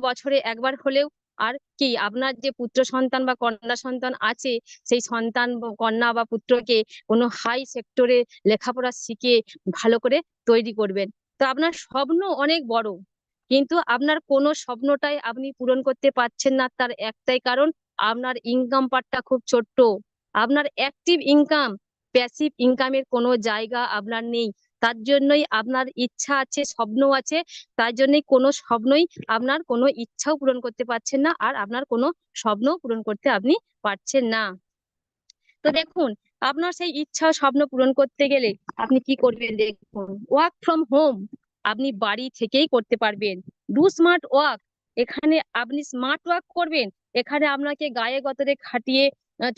বছরে একবার হলেও আর কি? আপনার যে পুত্র সন্তান বা কন্যা সন্তান আছে, সেই সন্তান কন্যা বা পুত্রকে কোনো হাই সেক্টরে লেখাপড়া শিখে ভালো করে তৈরি করবেন। তো আপনার স্বপ্ন অনেক বড়, কিন্তু আপনার কোনো স্বপ্নটাই আপনি পূরণ করতে পারছেন না। তার একটাই কারণ, আপনার ইনকাম পার্টটা খুব ছোট্ট। আপনার অ্যাক্টিভ ইনকাম প্যাসিভ ইনকামের কোনো জায়গা আপনার নেই। তার জন্যই আপনার ইচ্ছা আছে স্বপ্ন আছে, তার জন্যই কোনো স্বপ্নই আপনার কোনো ইচ্ছাও পূরণ করতে পারছেন না আর আপনার কোনো স্বপ্ন পূরণ করতে আপনি পারছেন না। তো দেখুন, আপনার সেই ইচ্ছা, স্বপ্ন পূরণ করতে গেলে আপনি কি করবেন দেখুন ওয়ার্ক ফ্রম হোম আপনি বাড়ি থেকেই করতে পারবেন। ডু স্মার্ট ওয়ার্ক এখানে আপনি স্মার্ট ওয়ার্ক করবেন, এখানে আপনাকে গায়ে গতরে খাটিয়ে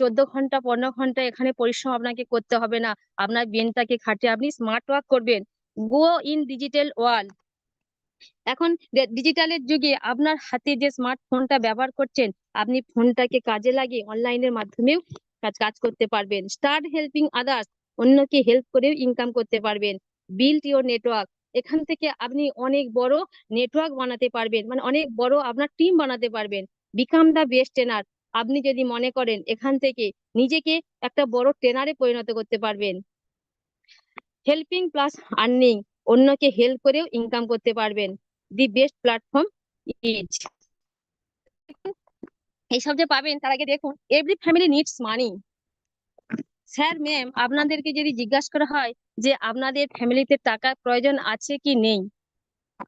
চোদ্দ ঘণ্টা, পনেরো ঘণ্টা এখানে পরিশ্রম আপনাকে করতে হবে না। আপনার ব্রেনটাকে খাটিয়ে আপনি স্মার্ট ওয়ার্ক করবেন। গো ইন ডিজিটাল ওয়ার্ল্ড এখন ডিজিটালের যুগে আপনার হাতে যে স্মার্টফোনটা ব্যবহার করছেন, আপনি ফোনটাকে কাজে লাগিয়ে অনলাইনের মাধ্যমেও কাজ কাজ করতে পারবেন। স্টার্ট হেল্পিং আদার্স অন্যকে হেল্প করেও ইনকাম করতে পারবেন। বিল্ড ইউর নেটওয়ার্ক এখান থেকে আপনি অনেক বড় নেটওয়ার্ক বানাতে পারবেন। মানে অনেক বড় আপনার টিম বানাতে পারবেন। বিকাম দা বেস্ট ট্রেনার আপনি যদি মনে করেন এখান থেকে নিজেকে একটা বড় ট্রেনারে পরিণত করতে পারবেন। হেল্পিং প্লাস আর্নিং অন্যকে হেল্প করেও ইনকাম করতে পারবেন। দি বেস্ট প্ল্যাটফর্ম ইজ এইসব যে পাবেন, তার আগে দেখুন every family needs money sir ma'am আপনাদেরকে যদি জিজ্ঞাসা করা হয় যে আপনাদের ফ্যামিলিতে টাকার প্রয়োজন আছে কি নেই?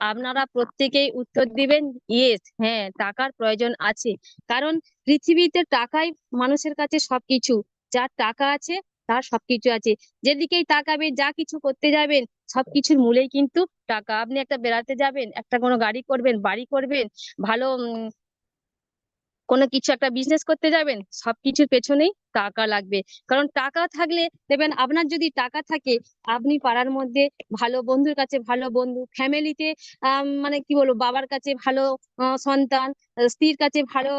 আপনারা প্রত্যেকেই উত্তর দিবেন ইয়েস হ্যাঁ টাকার প্রয়োজন আছে। কারণ পৃথিবীতে টাকাই মানুষের কাছে সবকিছু। যার টাকা আছে, তার সবকিছু আছে। যেদিকেই তাকাবেন, যা কিছু করতে যাবেন, সবকিছুর মূলেই কিন্তু টাকা। আপনি একটা বেড়াতে যাবেন, একটা কোনো গাড়ি করবেন, বাড়ি করবেন, ভালো কোনো কিছু একটা বিজনেস করতে যাবেন, সবকিছুর পেছনেই টাকা লাগবে। কারণ টাকা থাকলে, দেখবেন আপনার যদি টাকা থাকে, আপনি পাড়ার মধ্যে ভালো বন্ধুর কাছে ভালো বন্ধু ফ্যামিলিতে মানে কি বলব, বাবার কাছে ভালো সন্তান, স্ত্রীর কাছে ভালো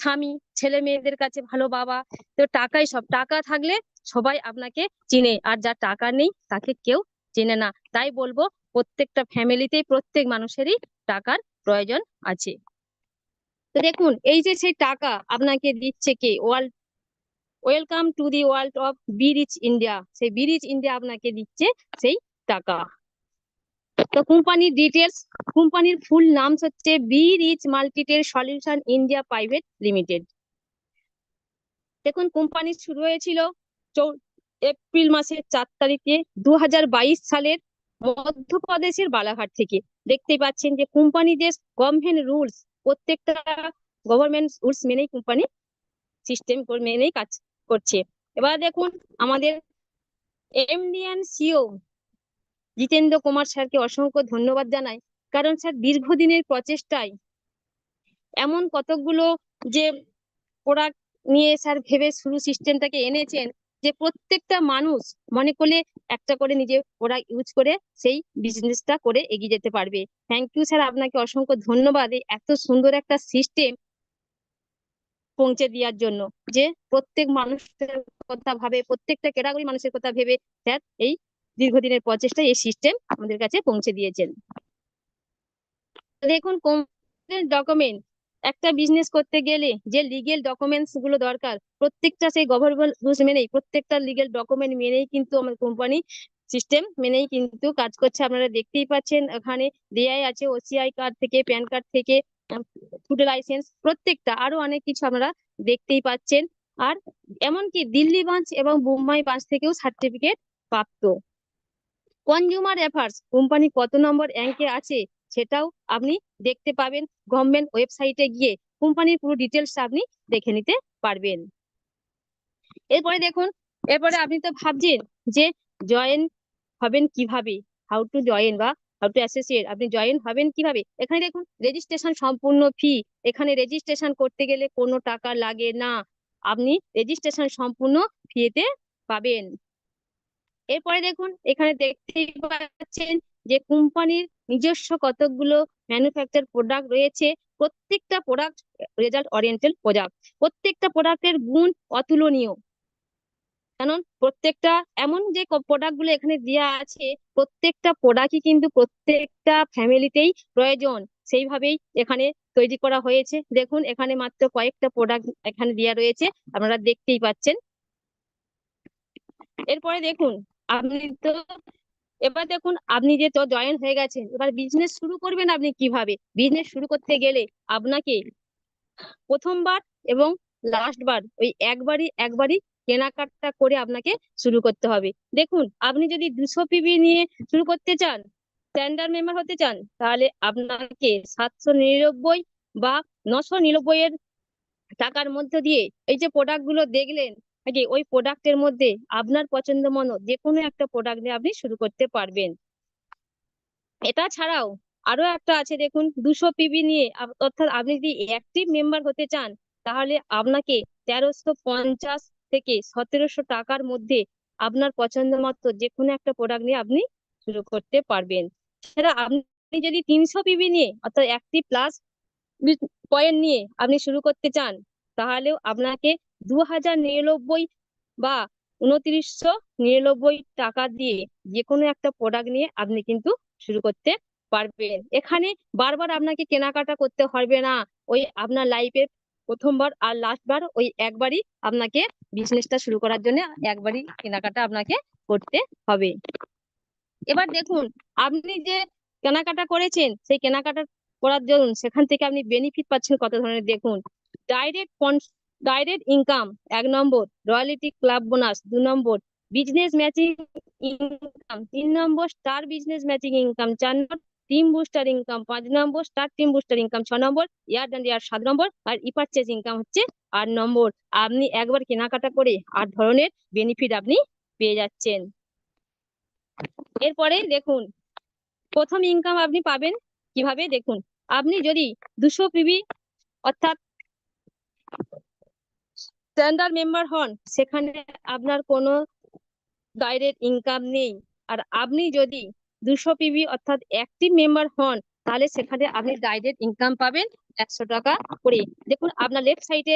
স্বামী, ছেলে মেয়েদের কাছে ভালো বাবা, তো টাকাই সব। টাকা থাকলে সবাই আপনাকে চিনে, আর যার টাকা নেই তাকে কেউ চেনে না। তাই বলব, প্রত্যেকটা ফ্যামিলিতেই প্রত্যেক মানুষেরই টাকার প্রয়োজন আছে। তো দেখুন, এই যে সেই টাকা আপনাকে দিচ্ছে কে? World welcome to the world of B rich India. সেই বি রিচ ইন্ডিয়া আপনাকে দিচ্ছে সেই টাকা। তো কোম্পানির ডিটেলস কোম্পানির ফুল নাম হচ্ছে B rich multitel solution India private limited. দেখুন, কোম্পানি শুরু হয়েছিল এপ্রিল মাসের চার তারিখে দু হাজার বাইশ সালের মধ্যপ্রদেশের বালাঘাট থেকে। দেখতে পাচ্ছেন যে কোম্পানি যে গভর্নমেন্ট রুলস প্রত্যেকটা গভর্নমেন্ট রুলস মেনেই কোম্পানি সিস্টেম মেনেই কাজ করছে। এবার দেখুন, আমাদের MD and CEO Jitendra Kumar স্যারকে অসংখ্য ধন্যবাদ জানাই। কারণ স্যার দীর্ঘদিনের প্রচেষ্টায় এমন কতকগুলো যে প্রোডাক্ট নিয়ে স্যার ভেবে শুরু সিস্টেমটাকে এনেছেন যে প্রত্যেকটা মানুষ মনে করলে একটা করে নিজে ওরা ইউজ করে সেই বিজনেসটা করে এগিয়ে যেতে পারবে। থ্যাংক ইউ স্যার আপনাকে অসংখ্য ধন্যবাদ এত সুন্দর একটা সিস্টেম পৌঁছে দেওয়ার জন্য যে প্রত্যেক মানুষের কথা ভাবে, প্রত্যেকটা ক্যাটাগরি মানুষের কথা ভেবে স্যার এই দীর্ঘদিনের প্রচেষ্টায় এই সিস্টেম আমাদের কাছে পৌঁছে দিয়েছেন। দেখুন ডকুমেন্ট একটা বিজনেস করতে গেলে যে লিগেল ডকুমেন্টসগুলো দরকার, প্রত্যেকটা সেই গভর্নমেন্ট রুলস মেনেই, প্রত্যেকটা লিগেল ডকুমেন্ট মেনেই কিন্তু আমার কোম্পানি সিস্টেম মেনেই কিন্তু কাজ করছে। আপনারা দেখতেই পাচ্ছেন এখানে দেয়াই আছে ওসিআই কার্ড থেকে প্যান কার্ড থেকে ফুড লাইসেন্স প্রত্যেকটা, আরও অনেক কিছু আপনারা দেখতেই পাচ্ছেন। আর এমনকি দিল্লি ব্রাঞ্চ এবং মুম্বাই ব্রাঞ্চ থেকেও সার্টিফিকেট প্রাপ্ত। কনজিউমার অ্যাফার্স কোম্পানি কত নম্বর অ্যাঙ্কে আছে? সেটাও আপনি দেখতে পাবেন। গভর্নমেন্ট ওয়েবসাইটে গিয়ে কোম্পানির পুরো ডিটেলস আপনি দেখে নিতে পারবেন। এরপরে দেখুন, এরপরে আপনি তো ভাবছেন যে জয়েন হবেন কীভাবে? হাউ টু জয়েন বা হাউ টু অ্যাসোসিয়েট আপনি জয়েন হবেন কীভাবে? এখানে দেখুন রেজিস্ট্রেশন সম্পূর্ণ ফি এখানে রেজিস্ট্রেশন করতে গেলে কোনো টাকা লাগে না। আপনি রেজিস্ট্রেশন সম্পূর্ণ ফিতে পাবেন। এরপরে দেখুন, এখানে দেখতেই পাচ্ছেন যে কোম্পানির নিজস্ব কতকগুলো ম্যানুফ্যাকচার প্রোডাক্ট রয়েছে, প্রত্যেকটা প্রোডাক্ট রেজাল্ট ওরিয়েন্টেড প্রোডাক্ট প্রত্যেকটা প্রোডাক্টের গুণ অতুলনীয়। কারণ প্রত্যেকটা, এমন যে প্রোডাক্টগুলো এখানে দেওয়া আছে, প্রত্যেকটা প্রোডাক্টই কিন্তু প্রত্যেকটা ফ্যামিলিতেই প্রয়োজন। সেইভাবেই এখানে তৈরি করা হয়েছে। দেখুন, এখানে মাত্র কয়েকটা প্রোডাক্ট এখানে দেওয়া রয়েছে, আপনারা দেখতেই পাচ্ছেন। এরপরে দেখুন, আপনি তো এবার দেখুন, আপনি যে তো জয়েন হয়ে গেছেন, এবার বিজনেস শুরু করবেন আপনি কীভাবে? বিজনেস শুরু করতে গেলে আপনাকে প্রথমবার এবং লাস্টবার ওই একবারই একবারই কেনাকাটা করে আপনাকে শুরু করতে হবে। দেখুন, আপনি যদি দুশো পিবি নিয়ে শুরু করতে চান স্ট্যান্ডার্ড মেম্বার হতে চান, তাহলে আপনাকে সাতশো নিরানব্বই বা নশো নিরানব্বই এর টাকার মধ্যে দিয়ে এই যে প্রোডাক্টগুলো দেখলেন নাকি ওই প্রোডাক্টের মধ্যে আপনার পছন্দ মতো যে কোনো একটা প্রোডাক্ট নিয়ে আপনি শুরু করতে পারবেন। এটা ছাড়াও আরও একটা আছে দেখুন, দুশো পিবি নিয়ে অর্থাৎ আপনি যদি অ্যাক্টিভ মেম্বার হতে চান, তাহলে আপনাকে তেরোশো পঞ্চাশ থেকে সতেরোশো টাকার মধ্যে আপনার পছন্দ মতো যে কোনো একটা প্রোডাক্ট নিয়ে আপনি শুরু করতে পারবেন। সেটা আপনি যদি তিনশো পিবি নিয়ে, অর্থাৎ অ্যাক্টিভ প্লাস পয়েন্ট নিয়ে আপনি শুরু করতে চান, তাহলেও আপনাকে দু হাজার নিরানব্বই বা উনত্রিশশো নিরানব্বই টাকা দিয়ে যে কোনো একটা প্রোডাক্ট নিয়ে আপনি কিন্তু শুরু করতে পারবেন। এখানে বারবার আপনাকে কেনাকাটা করতে হবে না। ওই আপনার লাইফের প্রথমবার আর লাস্ট বার ওই একবারই আপনাকে বিজনেসটা শুরু করার জন্য একবারই কেনাকাটা আপনাকে করতে হবে। এবার দেখুন, আপনি যে কেনাকাটা করেছেন, সেই কেনাকাটা করার জন্য সেখান থেকে আপনি বেনিফিট পাচ্ছেন কত ধরনের? দেখুন ডাইরেক্ট ডাইরেক্ট ইনকাম এক নম্বর। রয়্যালিটি ক্লাব বোনাস দু নম্বর। বিজনেস ম্যাচিং ইনকাম তিন নম্বর। স্টার বিজনেস ম্যাচিং ইনকাম চার নম্বর। টিম বুস্টার ইনকাম পাঁচ নম্বর। স্টার টিম বুস্টার ইনকাম ছ নম্বর। ইয়ার অ্যান্ড ইয়ার সাত নম্বর। আর ইপারচেজ ইনকাম হচ্ছে আট নম্বর। আপনি একবার কেনাকাটা করে আট ধরনের বেনিফিট আপনি পেয়ে যাচ্ছেন। এরপরে দেখুন, প্রথম ইনকাম আপনি পাবেন কীভাবে? দেখুন, আপনি যদি দুশো পিবি অর্থাৎ স্ট্যান্ডার্ড মেম্বার হন, সেখানে আপনার কোনো ডাইরেক্ট ইনকাম নেই। আর আপনি যদি দুশো পিবি অর্থাৎ অ্যাক্টিভ মেম্বার হন, তাহলে সেখানে আপনি ডাইরেক্ট ইনকাম পাবেন একশো টাকা করে। দেখুন, আপনার লেফট সাইডে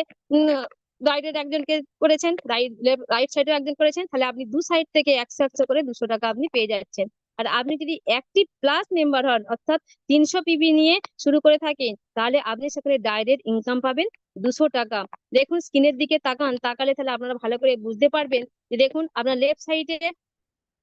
ডাইরেক্ট একজনকে করেছেন রাইট রাইট সাইডে একজন করেছেন, তাহলে আপনি দু সাইড থেকে একশো একশো করে দুশো টাকা আপনি পেয়ে যাচ্ছেন। আর আপনি যদি অ্যাক্টিভ প্লাস মেম্বার হন, অর্থাৎ তিনশো পিবি নিয়ে শুরু করে থাকেন, তাহলে আপনি সেখানে ডাইরেক্ট ইনকাম পাবেন দুশো টাকা। দেখুন স্ক্রিনের দিকে তাকান, তাকালে তাহলে আপনারা ভালো করে বুঝতে পারবেন যে দেখুন, আপনার লেফট সাইডে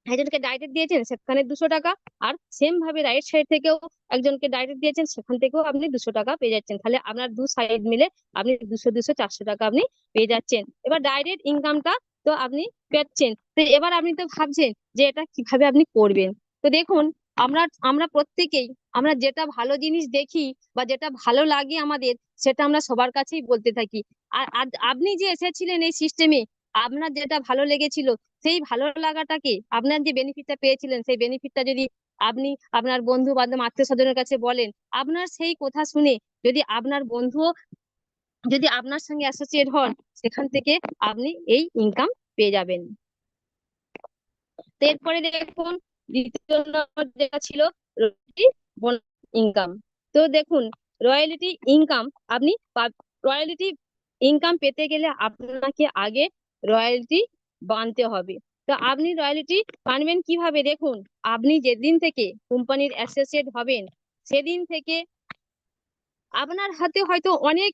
একজনকে ডাইরেক্ট দিয়েছেন, সেখানে দুশো টাকা, আর সেম ভাবে রাইট সাইড থেকেও একজনকে ডাইরেক্ট দিয়েছেন, সেখান থেকেও আপনি দুশো টাকা পেয়ে যাচ্ছেন। তাহলে আপনার দু সাইড মিলে আপনি দুশো দুশো, চারশো টাকা আপনি পেয়ে যাচ্ছেন। এবার ডাইরেক্ট ইনকামটা তো আপনি পাচ্ছেন। তো এবার আপনি তো ভাবছেন যে এটা কীভাবে আপনি করবেন? তো দেখুন, আমরা আমরা প্রত্যেকেই, আমরা যেটা ভালো জিনিস দেখি বা যেটা ভালো লাগে আমাদের, সেটা আমরা সবার কাছেই বলতে থাকি। আর আপনি যে এসেছিলেন এই সিস্টেমে আপনার যেটা ভালো লেগেছিল, সেই ভালো লাগাটাকে আপনার যে বেনিফিটটা পেয়েছিলেন, সেই বেনিফিটটা যদি আপনি আপনার বন্ধু বান্ধব আত্মীয় স্বজনের কাছে বলেন, আপনার সেই কথা শুনে যদি আপনার বন্ধুও যদি আপনার সঙ্গে অ্যাসোসিয়েট হন, সেখান থেকে আপনি এই ইনকাম পেয়ে যাবেন। এরপরে দেখুন দ্বিতীয় নম্বর যেটা ছিল ইনকাম তো দেখুন রয়্যালিটি ইনকাম আপনি রয়্যালিটি ইনকাম পেতে গেলে আপনাকে আগে রয়্যালিটি বানতে হবে। তো আপনি রয়্যালিটি বানবেন কীভাবে? দেখুন, আপনি যেদিন থেকে কোম্পানির অ্যাসোসিয়েট হবেন, সেদিন থেকে আপনার হাতে হয়তো অনেক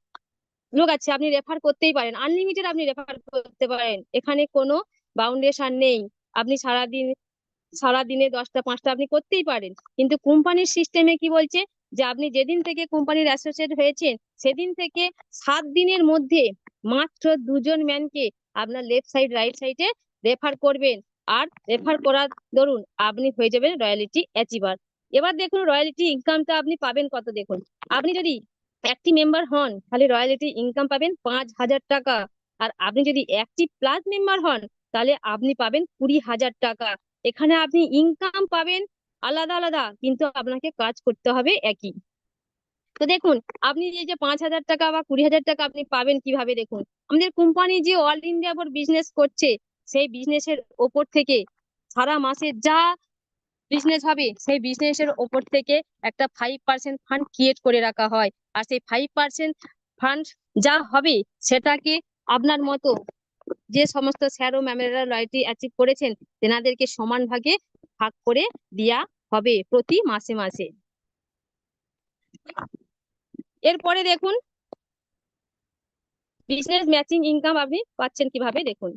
লোক আছে, আপনি রেফার করতেই পারেন। আনলিমিটেড আপনি রেফার করতে পারেন। এখানে কোনো বাউন্ডেশন নেই। আপনি সারাদিন সারাদিনে দশটা, পাঁচটা আপনি করতেই পারেন। কিন্তু কোম্পানির সিস্টেমে কি বলছে? যে আপনি যেদিন থেকে কোম্পানির অ্যাসোসিয়েট হয়েছেন, সেদিন থেকে সাত দিনের মধ্যে মাত্র দুজন ম্যানকে আপনার লেফট সাইড রাইট সাইডে রেফার করবেন। আর রেফার করার দরুন আপনি হয়ে যাবেন রয়্যালিটি অ্যাচিভার এবার দেখুন রয়্যালিটি ইনকামটা আপনি পাবেন কত দেখুন। আপনি যদি একটি মেম্বার হন, তাহলে রয়্যালিটি ইনকাম পাবেন পাঁচ হাজার টাকা। আর আপনি যদি একটি প্লাস মেম্বার হন, তাহলে আপনি পাবেন কুড়ি হাজার টাকা। এখানে আপনি ইনকাম পাবেন আলাদা আলাদা, কিন্তু আপনাকে কাজ করতে হবে একই। তো দেখুন, আপনি এই যে পাঁচ হাজার টাকা বা কুড়ি হাজার টাকা আপনি পাবেন কীভাবে দেখুন? আমাদের কোম্পানি যে অল ইন্ডিয়া উপর বিজনেস করছে, সেই বিজনেসের ওপর থেকে সারা মাসে যা বিজনেস হবে, সেই বিজনেসের ওপর থেকে একটা ফাইভ পার্সেন্ট ফান্ড ক্রিয়েট করে রাখা হয়। আর সেই ফাইভ পার্সেন্ট ফান্ড যা হবে, সেটাকে আপনার মতো যে সমস্ত স্যার ও ম্যামেরা রয়্যালটি অ্যাচিভ করেছেন, তেনাদেরকে সমান ভাগে ভাগ করে দেয়া হবে প্রতি মাসে মাসে। এরপরে দেখুন বিজনেস ম্যাচিং ইনকাম আপনি পাচ্ছেন কীভাবে দেখুন।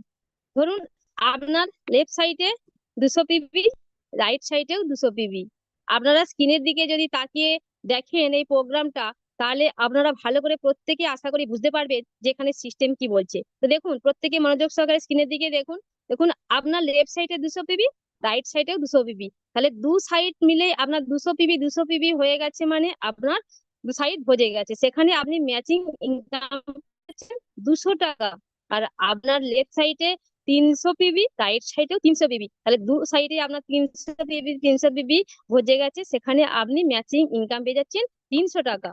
ধরুন, আপনার লেফট সাইডে দুশো পিবি রাইট সাইডেও দুশো পিবি আপনারা স্ক্রিনের দিকে যদি তাকিয়ে দেখেন এই প্রোগ্রামটা তাহলে আপনারা ভালো করে প্রত্যেকে আশা করি বুঝতে পারবেন যে এখানে সিস্টেম কি বলছে। তো দেখুন প্রত্যেকে মনোযোগ সহকারে স্ক্রিনের দিকে দেখুন। দেখুন, আপনার লেফট সাইডে দুশো পিবি রাইট সাইডেও দুশো পিবি। তাহলে দু সাইড মিলে আপনার দুশো পিবি দুশো পিবি হয়ে গেছে মানে আপনার দু সাইড ভজে গেছে। সেখানে আপনি ম্যাচিং ইনকাম দুশো টাকা। আর আপনার লেফট সাইডে তিনশো পিবি রাইট সাইডেও তিনশো পিবি। তাহলে দু সাইডে আপনার তিনশো পিবি তিনশো পিবি ভজে গেছে। সেখানে আপনি ম্যাচিং ইনকাম পেয়ে যাচ্ছেন। তিনশো টাকা।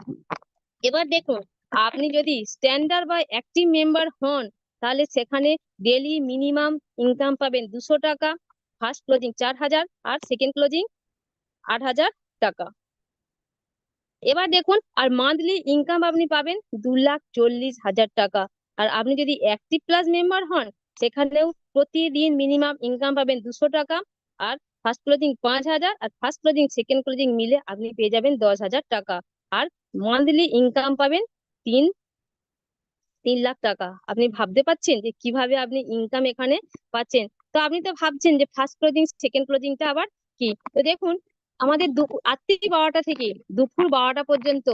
এবার দেখুন, আপনি যদি স্ট্যান্ডার্ড বা অ্যাক্টিভ মেম্বার হন, তাহলে সেখানে ডেলি মিনিমাম ইনকাম পাবেন দুশো টাকা ফার্স্ট ক্লোজিং চার হাজার, আর সেকেন্ড ক্লোজিং আট হাজার টাকা। এবার দেখুন, আর মান্থলি ইনকাম আপনি পাবেন দু লাখ চল্লিশ হাজার টাকা। আর আপনি যদি অ্যাক্টিভ প্লাস মেম্বার হন, সেখানেও প্রতিদিন মিনিমাম ইনকাম পাবেন দুশো টাকা, আর ফার্স্ট ক্লোজিং পাঁচ হাজার আর ফার্স্ট ক্লোজিং সেকেন্ড ক্লোজিং মিলে আপনি পেয়ে যাবেন দশ হাজার টাকা। আর মান্থলি ইনকাম পাবেন তিন তিন লাখ টাকা। আপনি ভাবতে পারছেন যে কীভাবে আপনি ইনকাম এখানে পাচ্ছেন? তো আপনি তো ভাবছেন যে ফার্স্ট ক্লোজিং সেকেন্ড ক্লোজিংটা আবার কি? তো দেখুন, আমাদের রাত্রি বারোটা থেকে দুপুর বারোটা পর্যন্ত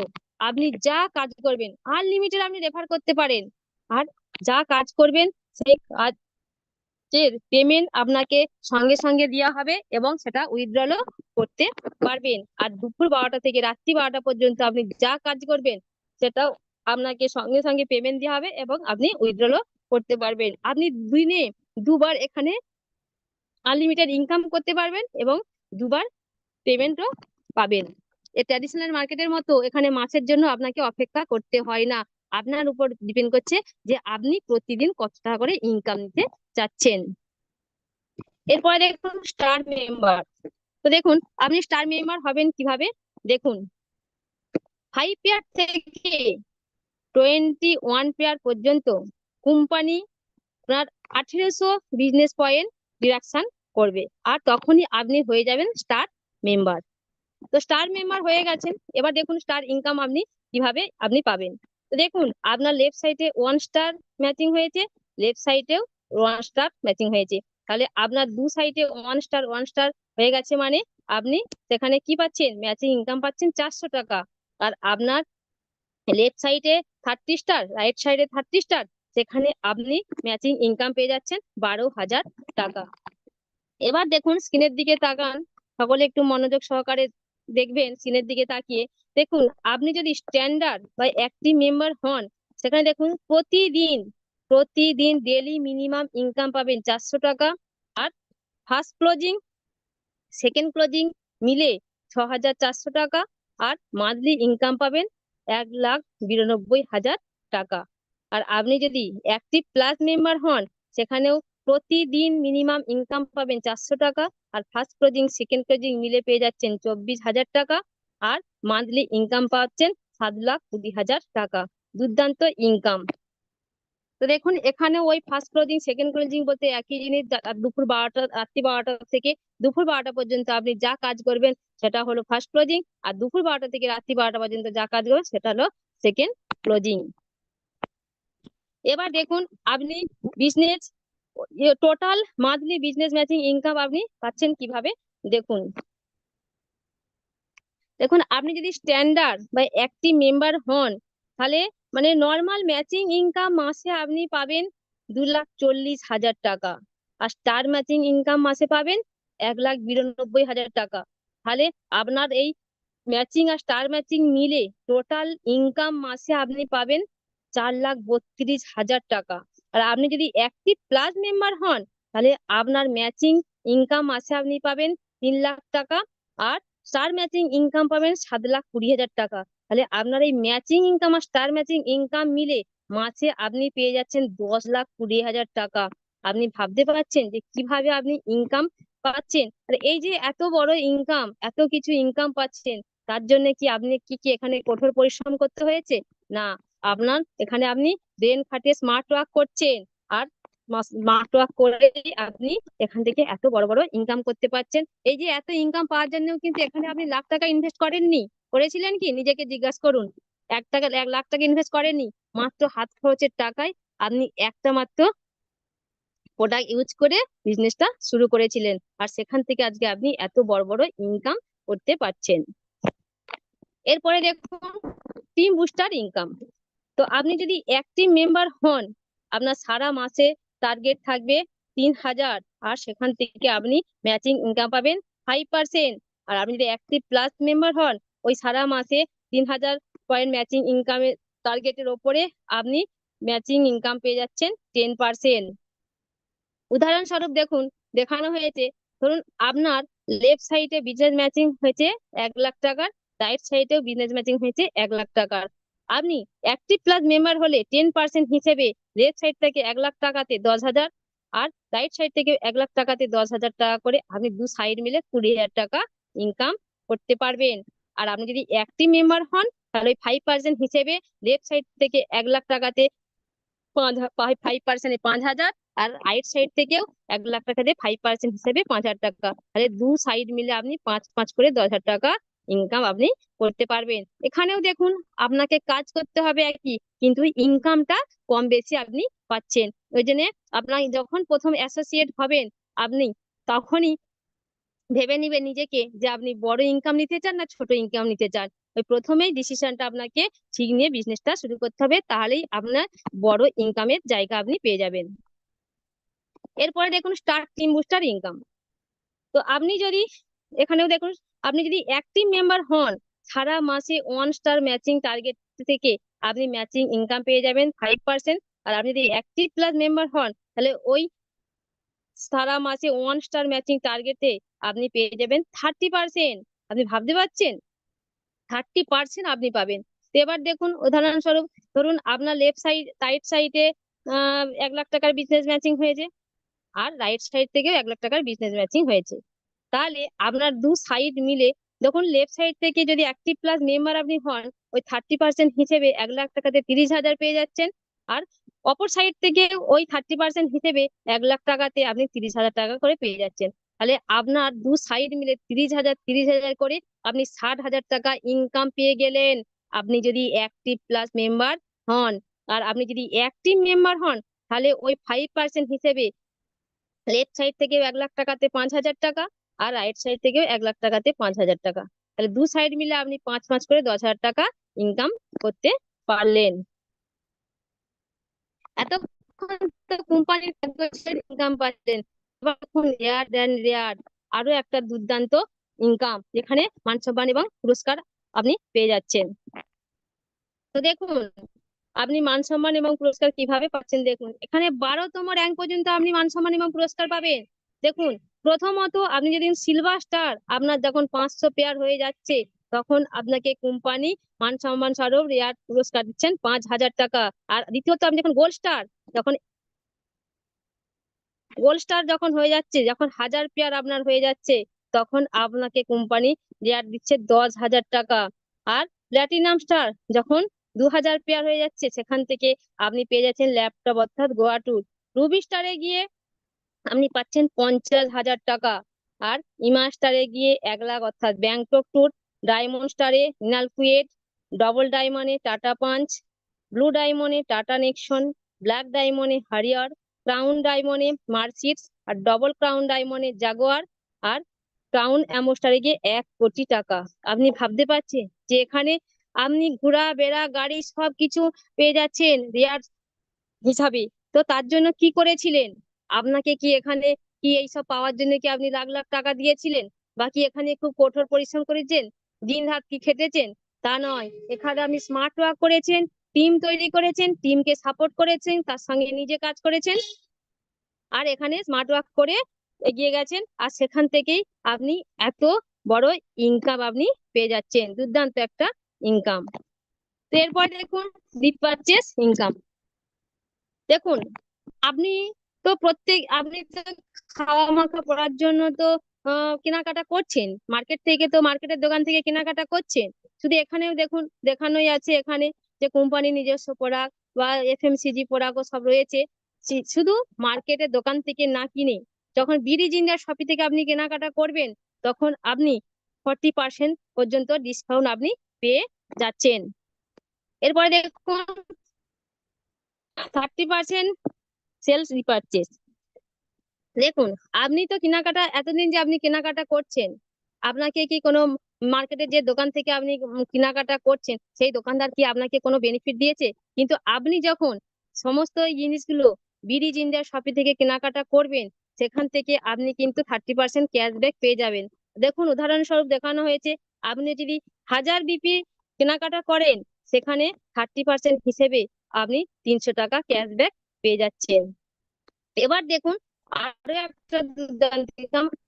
আপনি যা কাজ করবেন আনলিমিটেড আপনি রেফার করতে পারেন। আর যা কাজ করবেন, সেই কাজের পেমেন্ট আপনাকে সঙ্গে সঙ্গে দেওয়া হবে এবং সেটা উইথড্রলও করতে পারবেন। আর দুপুর বারোটা থেকে রাত্রি বারোটা পর্যন্ত আপনি যা কাজ করবেন, সেটাও আপনাকে সঙ্গে সঙ্গে পেমেন্ট দেওয়া হবে এবং আপনি উইথড্রলও করতে পারবেন। আপনি দিনে দুবার এখানে আনলিমিটেড ইনকাম করতে পারবেন এবং দুবার পেমেন্টও পাবেন। এই ট্র্যাডিশনাল মার্কেটের মতো এখানে মাসের জন্য আপনাকে অপেক্ষা করতে হয় না। আপনার উপর ডিপেন্ড করছে যে আপনি প্রতিদিন কত টাকা করে ইনকাম নিতে চাচ্ছেন এরপরে দেখুন স্টার মেম্বার তো দেখুন, আপনি স্টার মেম্বার হবেন কীভাবে? দেখুন ফাইভ পেয়ার থেকে টোয়েন্টি ওয়ান পেয়ার পর্যন্ত কোম্পানি আপনার আঠেরোশো বিজনেস পয়েন্ট ডিডাকশন করবে। আর তখনই আপনি হয়ে যাবেন স্টার মেম্বার তো স্টার মেম্বার হয়ে গেছেন, এবার দেখুন স্টার ইনকাম আপনি কীভাবে আপনি পাবেন। তো দেখুন, আপনার লেফট সাইডে ওয়ান স্টার ম্যাচিং হয়েছে লেফট সাইডেও ওয়ান স্টার ম্যাচিং হয়েছে। তাহলে আপনার দু সাইডে ওয়ান স্টার ওয়ান স্টার হয়ে গেছে মানে আপনি সেখানে কি পাচ্ছেন? ম্যাচিং ইনকাম পাচ্ছেন চারশো টাকা। আর আপনার লেফট সাইডে থার্টি স্টার রাইট সাইডে থার্টি স্টার সেখানে আপনি ম্যাচিং ইনকাম পেয়ে যাচ্ছেন বারো হাজার টাকা। এবার দেখুন স্ক্রিনের দিকে তাকান। সকলে একটু মনোযোগ সহকারে দেখবেন স্ক্রিনের দিকে তাকিয়ে। দেখুন, আপনি যদি স্ট্যান্ডার্ড বা অ্যাক্টিভ মেম্বার হন, সেখানে দেখুন প্রতিদিন প্রতিদিন ডেলি মিনিমাম ইনকাম পাবেন চারশো টাকা আর ফার্স্ট ক্লোজিং সেকেন্ড ক্লোজিং মিলে ছ হাজার চারশো টাকা আর মান্থলি ইনকাম পাবেন এক লাখ বিরানব্বই হাজার টাকা। আর আপনি যদি অ্যাক্টিভ প্লাস মেম্বার হন, সেখানেও প্রতিদিন মিনিমাম ইনকাম পাবেন চারশো টাকা আর ফার্স্ট ক্লোজিং সেকেন্ড ক্লোজিং মিলে পেয়ে যাচ্ছেন চব্বিশ হাজার টাকা আর মান্থলি ইনকাম পাচ্ছেন সাত লাখ কুড়ি হাজার টাকা। দুর্দান্ত ইনকাম তো দেখুন, এখানে ওই ফার্স্ট ক্লোজিং সেকেন্ড ক্লোজিং বলতে একই জিনিস দুপুর বারোটা, রাত্রি বারোটা থেকে দুপুর বারোটা পর্যন্ত আপনি যা কাজ করবেন সেটা হলো ফার্স্ট ক্লোজিং আর দুপুর বারোটা থেকে রাত্রি বারোটা পর্যন্ত যা কাজ করবেন সেটা হলো সেকেন্ড ক্লোজিং এবার দেখুন, আপনি business total monthly business matching income আপনি পাচ্ছেন কীভাবে? দেখুন। দেখুন, আপনি যদি স্ট্যান্ডার্ড বা একটি মেম্বার হন, তাহলে মানে নর্মাল ম্যাচিং ইনকাম মাসে আপনি পাবেন দু লাখ চল্লিশ হাজার টাকা। আর স্টার ম্যাচিং ইনকাম মাসে পাবেন এক লাখ বিরানব্বই হাজার টাকা। তাহলে আপনার এই ম্যাচিং আর স্টার ম্যাচিং মিলে টোটাল ইনকাম মাসে আপনি পাবেন চার লাখ বত্রিশ হাজার টাকা। আর আপনি যদি অ্যাক্টিভ প্লাস মেম্বার হন, তাহলে আপনার ম্যাচিং ইনকাম মাসে আপনি পাবেন তিন লাখ টাকা আর স্টার ম্যাচিং ইনকাম পাবেন সাত লাখ কুড়ি হাজার টাকা। তাহলে আপনার এই ম্যাচিং ইনকাম আর স্টার ম্যাচিং ইনকাম মিলে মাসে আপনি পেয়ে যাচ্ছেন দশ লাখ কুড়ি হাজার টাকা। আপনি ভাবতে পারছেন যে কীভাবে আপনি ইনকাম পাচ্ছেন? আর এই যে এত বড় ইনকাম এত কিছু ইনকাম পাচ্ছেন, তার জন্য কি আপনি, কি কি এখানে কঠোর পরিশ্রম করতে হয়েছে? না, আপনার এখানে আপনি ব্রেন খাটিয়ে স্মার্ট ওয়ার্ক করছেন। আর স্মার্ট ওয়ার্ক করে আপনি এখান থেকে এত বড় বড় ইনকাম করতে পারছেন। এই যে এত ইনকাম পাওয়ার জন্য কিন্তু এখানে আপনি লাখ টাকা ইনভেস্ট করেননি। করেছিলেন কি? নিজেকে জিজ্ঞাসা করুন। এক টাকা, এক লাখ টাকা ইনভেস্ট করেননি। মাত্র হাত খরচের টাকায় আপনি একটা মাত্র প্রোডাক্ট ইউজ করে বিজনেসটা শুরু করেছিলেন। আর সেখান থেকে আজকে আপনি এত বড় বড় ইনকাম করতে পারছেন। এরপরে দেখুন টিম বুস্টার ইনকাম তো আপনি যদি অ্যাক্টিভ মেম্বার হন, আপনার সারা মাসে টার্গেট থাকবে তিন হাজার। আর সেখান থেকে আপনি ম্যাচিং ইনকাম পাবেন ফাইভ পার্সেন্ট আর আপনি যদি অ্যাক্টিভ প্লাস মেম্বার হন ওই সারা মাসে তিন হাজার পয়েন্ট ম্যাচিং ইনকামের টার্গেটের ওপরে আপনি ম্যাচিং ইনকাম পেয়ে যাচ্ছেন টেন পার্সেন্ট উদাহরণস্বরূপ দেখুন, দেখানো হয়েছে, ধরুন আপনার লেফট সাইডে বিজনেস ম্যাচিং হয়েছে এক লাখ টাকার রাইট সাইডেও বিজনেস ম্যাচিং হয়েছে এক লাখ টাকার। আপনি অ্যাক্টিভ প্লাস মেম্বার হলে টেন পার্সেন্ট হিসেবে লেফট সাইড থেকে এক লাখ টাকাতে দশ হাজার আর রাইট সাইড থেকে এক লাখ টাকাতে দশ হাজার টাকা করে আপনি দু সাইড মিলে কুড়ি হাজার টাকা ইনকাম করতে পারবেন। আর আপনি যদি অ্যাক্টিভ মেম্বার হন, তাহলে ওই ফাইভ পার্সেন্ট হিসেবে লেফট সাইড থেকে এক লাখ টাকাতে ফাইভ পার্সেন্টে পাঁচ হাজার আর রাইট সাইড থেকেও এক লাখ টাকা দিয়ে ফাইভ পার্সেন্ট হিসেবে পাঁচ হাজার টাকা। তাহলে দু সাইড মিলে আপনি পাঁচ পাঁচ করে দশ হাজার টাকা ইনকাম আপনি করতে পারবেন। এখানেও দেখুন, আপনাকে কাজ করতে হবে একই, কিন্তু ইনকামটা কম বেশি আপনি পাচ্ছেন। ওই জন্য আপনার যখন প্রথম অ্যাসোসিয়েট হবেন আপনি, তখনই ভেবে নিবেন নিজেকে যে আপনি বড় ইনকাম নিতে চান না ছোট ইনকাম নিতে চান। ওই প্রথমেই ডিসিশনটা আপনাকে ঠিক নিয়ে বিজনেসটা শুরু করতে হবে, তাহলেই আপনার বড় ইনকামের জায়গা আপনি পেয়ে যাবেন। এরপরে দেখুন স্টার্ট টিম বুস্টার ইনকাম তো আপনি যদি এখানেও দেখুন, আপনি যদি অ্যাক্টিভ মেম্বার হন, সারা মাসে ওয়ান স্টার ম্যাচিং টার্গেট থেকে আপনি ম্যাচিং ইনকাম পেয়ে যাবেন ফাইভ পার্সেন্ট আর আপনি যদি অ্যাক্টিভ প্লাস মেম্বার হন, তাহলে ওই সারা মাসে ওয়ান স্টার ম্যাচিং টার্গেটে আপনি পেয়ে যাবেন থার্টি পার্সেন্ট আপনি ভাবতে পারছেন? থার্টি পার্সেন্ট আপনি পাবেন। তো এবার দেখুন, উদাহরণস্বরূপ ধরুন আপনার লেফট সাইড রাইট সাইডে এক লাখ টাকার বিজনেস ম্যাচিং হয়েছে আর রাইট সাইড থেকেও এক লাখ টাকার বিজনেস ম্যাচিং হয়েছে। তাহলে আপনার দু সাইড মিলে দেখুন লেফট সাইড থেকে যদি অ্যাক্টিভ প্লাস মেম্বার আপনি হন, ওই থার্টি পার্সেন্ট হিসেবে এক লাখ টাকাতে তিরিশ হাজার পেয়ে যাচ্ছেন আর অপর সাইড থেকে ওই থার্টি পার্সেন্ট হিসেবে এক লাখ টাকাতে আপনি তিরিশ হাজার টাকা করে পেয়ে যাচ্ছেন। তাহলে আপনার দু সাইড মিলে তিরিশ হাজার তিরিশ হাজার করে আপনি ষাট হাজার টাকা ইনকাম পেয়ে গেলেন। আপনি যদি অ্যাক্টিভ প্লাস মেম্বার হন, আর আপনি যদি অ্যাক্টিভ মেম্বার হন, তাহলে ওই ফাইভ পার্সেন্ট হিসেবে লেফট সাইড থেকেও এক লাখ টাকাতে পাঁচ হাজার টাকা, আর রাইট সাইড থেকেও এক লাখ টাকাতে পাঁচ হাজার টাকা। তাহলে দু সাইড মিলে আপনি পাঁচ পাঁচ করে দশ হাজার টাকা ইনকাম করতে পারলেন। এতক্ষণ তো কোম্পানির ইনকাম পাচ্ছেন। রেয়ার দেন রেয়ার আরও একটা দুর্দান্ত ইনকাম যেখানে মান সম্মান এবং পুরস্কার আপনি পেয়ে যাচ্ছেন। তো দেখুন, আপনি মান সম্মান এবং পুরস্কার কীভাবে পাচ্ছেন দেখুন, এখানে বারোতম র্যাঙ্ক পর্যন্ত আপনি মান সম্মান এবং পুরস্কার পাবেন। দেখুন, প্রথমত আপনি যদি সিলভার স্টার আপনার যখন পাঁচশো পেয়ার হয়ে যাচ্ছে, তখন আপনাকে কোম্পানি মান সম্মান স্বরূপ রেয়ার পুরস্কার দিচ্ছেন পাঁচ হাজার টাকা। আর দ্বিতীয়ত আপনি যখন গোল্ড স্টার যখন গোল্ড স্টার যখন হয়ে যাচ্ছে, যখন হাজার পেয়ার আপনার হয়ে যাচ্ছে, তখন আপনাকে কোম্পানি রেয়ার দিচ্ছে দশ হাজার টাকা। আর প্ল্যাটিনাম স্টার যখন দু হাজার পেয়ার হয়ে যাচ্ছে, সেখান থেকে আপনি পেয়ে যাচ্ছেন ল্যাপটপ অর্থাৎ গোয়া ট্যুর রুবি স্টারে গিয়ে আপনি পাচ্ছেন পঞ্চাশ হাজার টাকা। আর ইমা স্টারে গিয়ে এক লাখ অর্থাৎ ব্যাংকক ট্যুর ডায়মন্ড স্টারে ইনাল কুয়েট ডবল ডায়মন্ডে টাটা পাঞ্চ ব্লু ডায়মন্ডে টাটা নেক্সন ব্ল্যাক ডায়মন্ডে হারিয়ার ক্রাউন ডায়মন্ডে মার্সিডস আর ডবল ক্রাউন ডায়মন্ডে জাগোয়ার আর ক্রাউন অ্যামোস্টারে গিয়ে এক কোটি টাকা। আপনি ভাবতে পারছেন যে এখানে আপনি ঘোরা বেড়া, গাড়ি সব কিছু পেয়ে যাচ্ছেন রেয়ার হিসাবে। তো তার জন্য কি করেছিলেন? আপনাকে কি এখানে কি এইসব পাওয়ার জন্য কি আপনি লাখ লাখ টাকা দিয়েছিলেন? বা কি এখানে খুব কঠোর পরিশ্রম করেছেন? দিন রাত কি খেটেছেন? তা নয়। এখানে আপনি স্মার্ট ওয়ার্ক করেছেন। টিম তৈরি করেছেন টিমকে সাপোর্ট করেছেন, তার সঙ্গে নিজে কাজ করেছেন। আর এখানে স্মার্ট ওয়ার্ক করে এগিয়ে গেছেন। আর সেখান থেকেই আপনি এত বড় ইনকাম আপনি পেয়ে যাচ্ছেন। দুর্দান্ত একটা ইনকাম তো এরপর দেখুন ডিপ পারচেস ইনকাম দেখুন, আপনি তো প্রত্যেক, আপনি তো খাওয়া মাখা পড়ার জন্য তো কেনাকাটা করছেন। মার্কেট থেকে তো মার্কেটের দোকান থেকে কেনাকাটা করছেন। শুধু এখানেও দেখুন, দেখানোই আছে এখানে। যে কোম্পানি নিজস্ব প্রোডাক্ট বা এফএমসিজি প্রোডাক্টও সব রয়েছে শুধু মার্কেটের দোকান থেকে না কিনে, যখন বিডি জিন্দার শপি থেকে আপনি কেনাকাটা করবেন, তখন আপনি ফর্টি পার্সেন্ট পর্যন্ত ডিসকাউন্ট আপনি পেয়ে যাচ্ছেন। এরপরে দেখুন থার্টি পার্সেন্ট সেলস রিপারচেস দেখুন, আপনি তো কেনাকাটা, এতদিন যে আপনি কেনাকাটা করছেন, আপনাকে কি কোনো মার্কেটের যে দোকান থেকে আপনি কেনাকাটা করছেন, সেই দোকানদার কি আপনাকে কোনো বেনিফিট দিয়েছে? কিন্তু আপনি যখন সমস্ত জিনিসগুলো বিডি জিন্দার শপি থেকে কেনাকাটা করবেন, সেখান থেকে আপনি কিন্তু থার্টি পার্সেন্ট ক্যাশব্যাক পেয়ে যাবেন। দেখুন, উদাহরণস্বরূপ দেখানো হয়েছে, আপনি যদি হাজার বিপি কেনাকাটা করেন, সেখানে থার্টি পার্সেন্ট হিসেবে আপনি তিনশো টাকা ক্যাশব্যাক পেয়ে যাচ্ছেন। এবার দেখুন, আরও একটা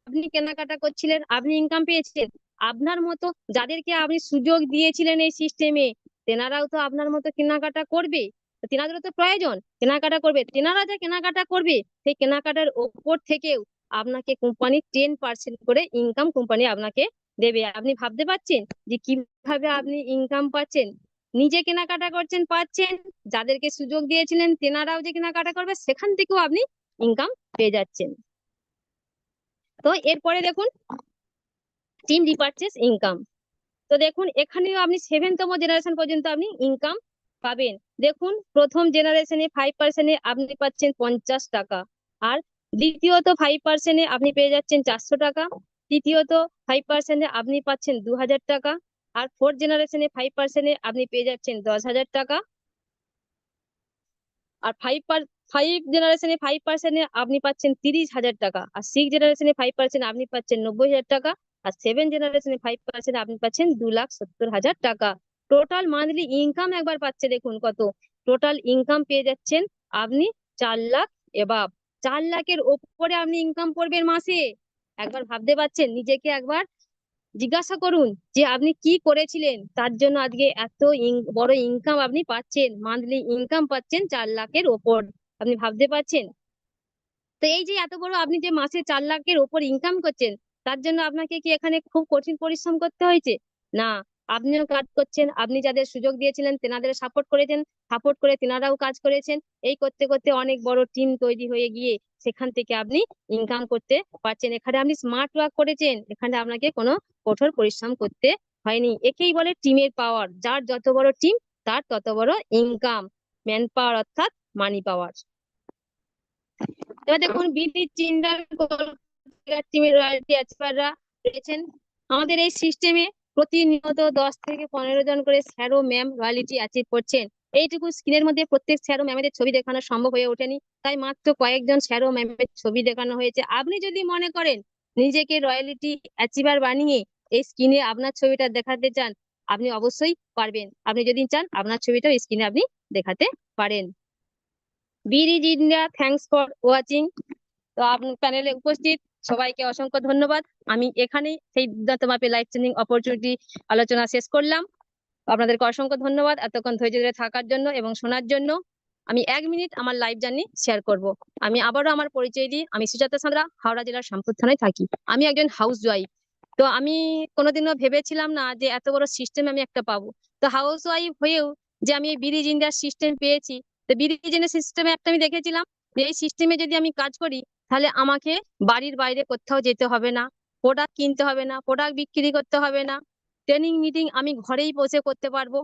আপনি কেনাকাটা করছিলেন, আপনি ইনকাম পেয়েছেন আপনার মতো যাদেরকে আপনি সুযোগ দিয়েছিলেন এই সিস্টেমে তেনারাও তো আপনার মতো কেনাকাটা করবে। তেনাদেরও তো প্রয়োজন, কেনাকাটা করবে। তেনারা যে কেনাকাটা করবে, সেই কেনাকাটার ওপর থেকেও আপনাকে কোম্পানি টেন পার্সেন্ট করে ইনকাম কোম্পানি আপনাকে দেবে। আপনি ভাবতে পারছেন যে কীভাবে আপনি ইনকাম পাচ্ছেন? নিজে কেনাকাটা করছেন, পাচ্ছেন। যাদেরকে সুযোগ দিয়েছিলেন, তেনারাও যে কেনাকাটা করবে, সেখান থেকেও আপনি ইনকাম পেয়ে যাচ্ছেন। তো এরপরে দেখুন টিম রিপারচেস ইনকাম তো দেখুন, এখানেও আপনি সেভেনতম জেনারেশন পর্যন্ত আপনি ইনকাম পাবেন। দেখুন, প্রথম জেনারেশনে ফাইভ পার্সেন্টে আপনি পাচ্ছেন পঞ্চাশ টাকা। আর দ্বিতীয়ত ফাইভ পার্সেন্টে আপনি পেয়ে যাচ্ছেন চারশো টাকা। তৃতীয়ত ফাইভ পার্সেন্টে আপনি পাচ্ছেন দু হাজার টাকা। আর ফোর্থ জেনারেশনে ফাইভ পার্সেন্টে আপনি পেয়ে যাচ্ছেন দশ হাজার টাকা। আর ফাইভ ফাইভ জেনারেশনে ফাইভ পার্সেন্টে আপনি পাচ্ছেন তিরিশ হাজার টাকা। আর সিক্স জেনারেশনে ফাইভ পার্সেন্ট আপনি পাচ্ছেন নব্বই হাজার টাকা। আর সেভেন জেনারেশনে ফাইভ পার্সেন্ট আপনি পাচ্ছেন দু লাখ সত্তর হাজার টাকা। টোটাল মান্থলি ইনকাম একবার পাচ্ছে দেখুন কত। টোটাল ইনকাম পেয়ে যাচ্ছেন আপনি চার লাখ এবাব চার লাখের ওপরে আপনি ইনকাম করবেন মাসে। একবার ভাবতে পারছেন? নিজেকে একবার জিজ্ঞাসা করুন যে আপনি কি করেছিলেন? তার জন্য আজকে এত বড় ইনকাম আপনি পাচ্ছেন। মান্থলি ইনকাম পাচ্ছেন চার লাখের ওপর। আপনি ভাবতে পারছেন? তো এই যে এত বড় আপনি যে মাসে চার লাখের ওপর ইনকাম করছেন তার জন্য আপনাকে কি এখানে খুব কঠিন পরিশ্রম করতে হয়েছে? না, আপনিও কাজ করছেন, আপনি যাদের সুযোগ দিয়েছিলেন, তেনাদের সাপোর্ট করেছেন সাপোর্ট করে তেনারাও কাজ করেছেন। এই করতে করতে অনেক বড় টিম তৈরি হয়ে গিয়ে সেখান থেকে আপনি ইনকাম করতে পারছেন। এখানে আপনি স্মার্ট ওয়ার্ক করেছেন, এখানে আপনাকে কোনো কঠোর পরিশ্রম করতে হয়নি। একেই বলে টিমের পাওয়ার যার যত বড় টিম তার তত বড় ইনকাম ম্যান পাওয়ার অর্থাৎ মানি পাওয়ার এবার দেখুন বিডি চিন্তার অ্যাচিভাররা রয়েছেন। আমাদের এই সিস্টেমে প্রতিনিয়ত দশ থেকে পনেরো জন করে স্যার ও ম্যাম রয়্যালিটি অ্যাচিভ করছেন। এইটুকু স্ক্রিনের মধ্যে প্রত্যেক স্যার ও ম্যামেদের ছবি দেখানো সম্ভব হয়ে ওঠেনি, তাই মাত্র কয়েকজন স্যার ও ম্যামের ছবি দেখানো হয়েছে। আপনি যদি মনে করেন নিজেকে রয়্যালিটি অ্যাচিভার বানিয়ে এই স্ক্রিনে আপনার ছবিটা দেখাতে চান, আপনি অবশ্যই পারবেন। আপনি যদি চান, আপনার ছবিটা স্ক্রিনে আপনি দেখাতে পারেন। B rich India thanks for watching তো আপনার প্যানেলে উপস্থিত। সবাইকে অসংখ্য ধন্যবাদ। আমি এখানেই সেই দুর্দান্ত মাপে লাইফ চেঞ্জিং অপরচুনিটি আলোচনা শেষ করলাম। আপনাদেরকে অসংখ্য ধন্যবাদ এতক্ষণ ধৈর্য ধরে থাকার জন্য এবং শোনার জন্য। আমি এক মিনিট আমার লাইভ জার্নি শেয়ার করব। আমি আবারও আমার পরিচয় দিই। আমি সুজাতা সাঁতরা, হাওড়া জেলার শামপুর থানায় থাকি। আমি একজন হাউস ওয়াইফ তো আমি কোনোদিনও ভেবেছিলাম না যে এত বড় সিস্টেম আমি একটা পাবো। তো হাউস ওয়াইফ হয়েও যে আমি বিরিজ ইন্ডিয়ার সিস্টেম পেয়েছি। তো বিরিজ ইন্ডিয়ার সিস্টেমে একটা আমি দেখেছিলাম যে এই সিস্টেমে যদি আমি কাজ করি তাহলে আমাকে বাড়ির বাইরে কোথাও যেতে হবে না প্রোডাক্ট কিনতে হবে না প্রোডাক্ট বিক্রি করতে হবে না ট্রেনিং মিটিং আমি ঘরেই বসে করতে পারব।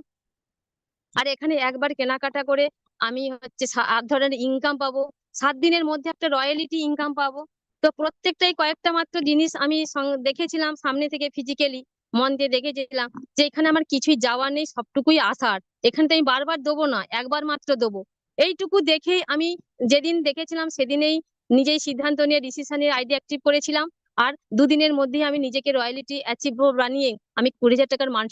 আর এখানে একবার কেনাকাটা করে আমি হচ্ছে ধরনের ইনকাম পাবো, সাত দিনের মধ্যে একটা রয়্যালিটি ইনকাম পাবো। তো প্রত্যেকটাই কয়েকটা মাত্র জিনিস আমি দেখেছিলাম সামনে থেকে ফিজিক্যালি মন দিয়ে দেখেছিলাম যে এখানে আমার কিছুই যাওয়ার নেই, সবটুকুই আসার। এখানে তো আমি বারবার দেবো না, একবার মাত্র দেবো। এইটুকু দেখেই আমি যেদিন দেখেছিলাম সেদিনেই নিজেই সিদ্ধান্ত নিয়ে ডিসিশনের আইডি অ্যাক্টিভ করেছিলাম। আর দুদিনের মধ্যেই আমি নিজেকে রয়্যালিটি অ্যাচিভ বানিয়ে আমি কুড়ি হাজার টাকার মান